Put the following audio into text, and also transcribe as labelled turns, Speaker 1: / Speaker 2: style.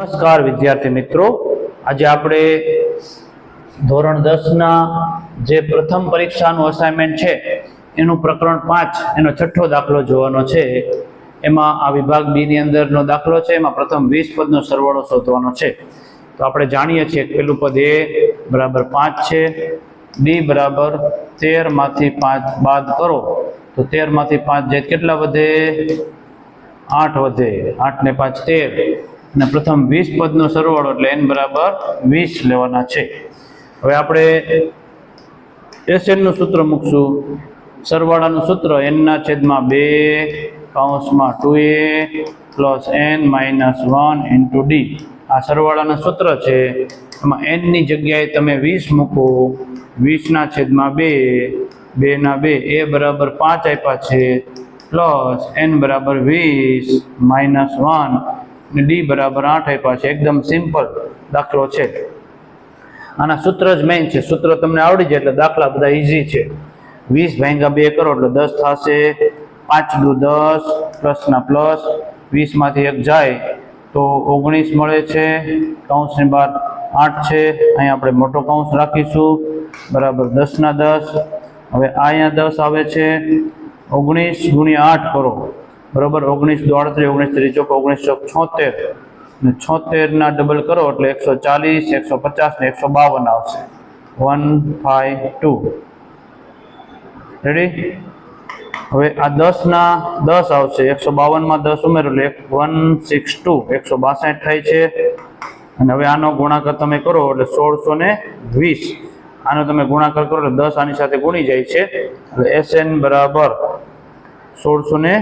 Speaker 1: નમસ્કાર વિદ્યાર્થી મિત્રો. આજે આપણે ધોરણ દસના જે પ્રથમ પરીક્ષાનું અસાઇનમેન્ટ છે, એનું પ્રકરણ પાંચ, એનો છઠ્ઠો દાખલો જોવાનો છે. એમાં આ વિભાગ બી ની અંદરનો દાખલો છે, એમાં પ્રથમ વીસ પદનો સરવાળો શોધવાનો છે. તો આપણે જાણીએ છીએ પેલું પદ એ બરાબર પાંચ છે ડી બરાબર તેરમાંથી પાંચ બાદ કરો. તો તેરમાંથી પાંચ જે કેટલા વધે? આઠ વધે. આઠ ને પાંચ તેર. અને પ્રથમ વીસ પદનો સરવાળો એટલે એન બરાબર વીસ લેવાના છે. હવે આપણે એસએનનું સૂત્ર મૂકશું. સરવાળાનું સૂત્ર એનના છેદમાં બે કૌંસમાં two A plus N minus one into D. આ સરવાળાનું સૂત્ર છે. એમાં એનની જગ્યાએ તમે વીસ મૂકો. વીસના છેદમાં બે બેના બે, એ બરાબર પાંચ આપ્યા છે. પ્લસ એન બરાબર વીસ માઇનસ વન. અને ડી બરાબર આઠ આપ્યા છે. એકદમ સિમ્પલ દાખલો છે. આના સૂત્ર જ મેઇન છે. સૂત્ર તમને આવડી જાય એટલે દાખલા બધા ઇઝી છે. વીસ ભાંગા બે કરો એટલે દસ થશે. પાંચ દુ દસ પ્લસના પ્લસ. વીસમાંથી એક જાય તો ઓગણીસ મળે છે. કૌંસની બાદ આઠ છે. અહીંયા આપણે મોટો કૌંસ રાખીશું. બરાબર દસના દસ. હવે આ અહીંયા દસ આવે છે. ઓગણીસ ગુણ્યા આઠ કરો. બરોબર? ઓગણીસ દો ઓગણીસ ત્રીસ ઓગણીસ ચોક છોતેર. ને છોતેરના ડબલ કરો એટલે એકસો ચાલીસ, એકસો પચાસ ને એકસો બાવન આવશે. વન ફાઈવ ટુ રેડી હવે આ દસના દસ આવશે. એકસો બાવનમાં દસ ઉમેરો એટલે વન સિક્સ ટુ એકસો બાસઠ થાય છે. અને હવે આનો ગુણાકાર તમે કરો એટલે સોળસો ને વીસ. આનો તમે ગુણાકાર કરો એટલે દસ આની સાથે ગુણી જાય છે. એટલે એસ એન બરાબર સોળસો ને